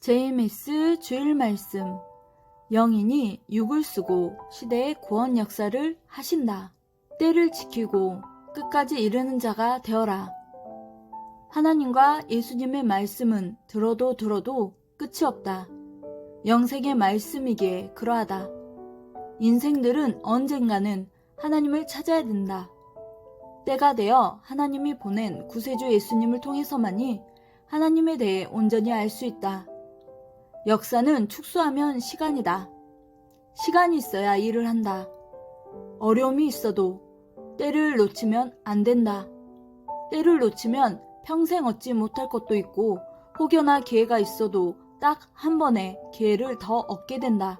JMS 주일 말씀 영인이 육을 쓰고 시대의 구원 역사를 하신다. 때를 지키고 끝까지 이르는 자가 되어라. 하나님과 예수님의 말씀은 들어도 들어도 끝이 없다. 영생의 말씀이기에 그러하다. 인생들은 언젠가는 하나님을 찾아야 된다. 때가 되어 하나님이 보낸 구세주 예수님을 통해서만이 하나님에 대해 온전히 알 수 있다. 역사는 축소하면 시간이다. 시간이 있어야 일을 한다. 어려움이 있어도 때를 놓치면 안 된다. 때를 놓치면 평생 얻지 못할 것도 있고 혹여나 기회가 있어도 딱 한 번의 기회를 더 얻게 된다.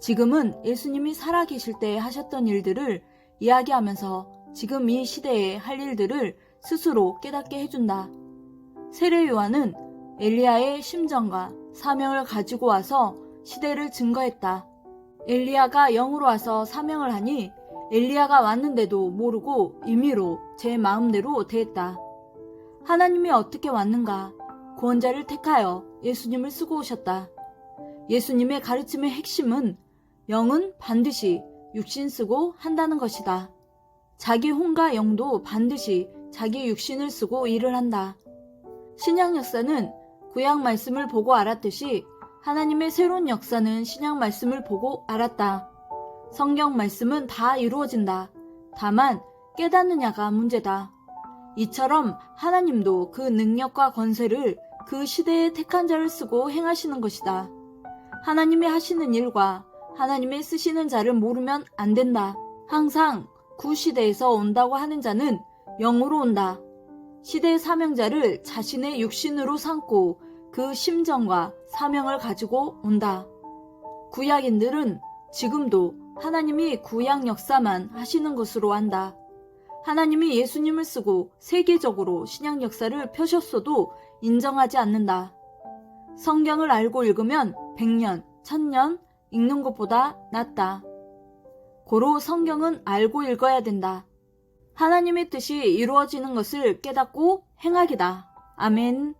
지금은 예수님이 살아 계실 때 하셨던 일들을 이야기하면서 지금 이 시대에 할 일들을 스스로 깨닫게 해준다. 세례 요한은 엘리야의 심정과 사명을 가지고 와서 시대를 증거했다. 엘리야가 영으로 와서 사명을 하니 엘리야가 왔는데도 모르고 임의로 제 마음대로 대했다. 하나님이 어떻게 왔는가? 구원자를 택하여 예수님을 쓰고 오셨다. 예수님의 가르침의 핵심은 영은 반드시 육신 쓰고 한다는 것이다. 자기 혼과 영도 반드시 자기 육신을 쓰고 일을 한다. 신약 역사는 구약 말씀을 보고 알았듯이 하나님의 새로운 역사는 신약 말씀을 보고 알았다. 성경 말씀은 다 이루어진다. 다만 깨닫느냐가 문제다. 이처럼 하나님도 그 능력과 권세를 그 시대에 택한 자를 쓰고 행하시는 것이다. 하나님이 하시는 일과 하나님의 쓰시는 자를 모르면 안 된다. 항상 구 시대에서 온다고 하는 자는 영으로 온다. 시대의 사명자를 자신의 육신으로 삼고 그 심정과 사명을 가지고 온다. 구약인들은 지금도 하나님이 구약 역사만 하시는 것으로 안다. 하나님이 예수님을 쓰고 세계적으로 신약 역사를 펴셨어도 인정하지 않는다. 성경을 알고 읽으면 100년, 1000년 읽는 것보다 낫다. 고로 성경은 알고 읽어야 된다. 하나님의 뜻이 이루어지는 것을 깨닫고 행하기다. 아멘.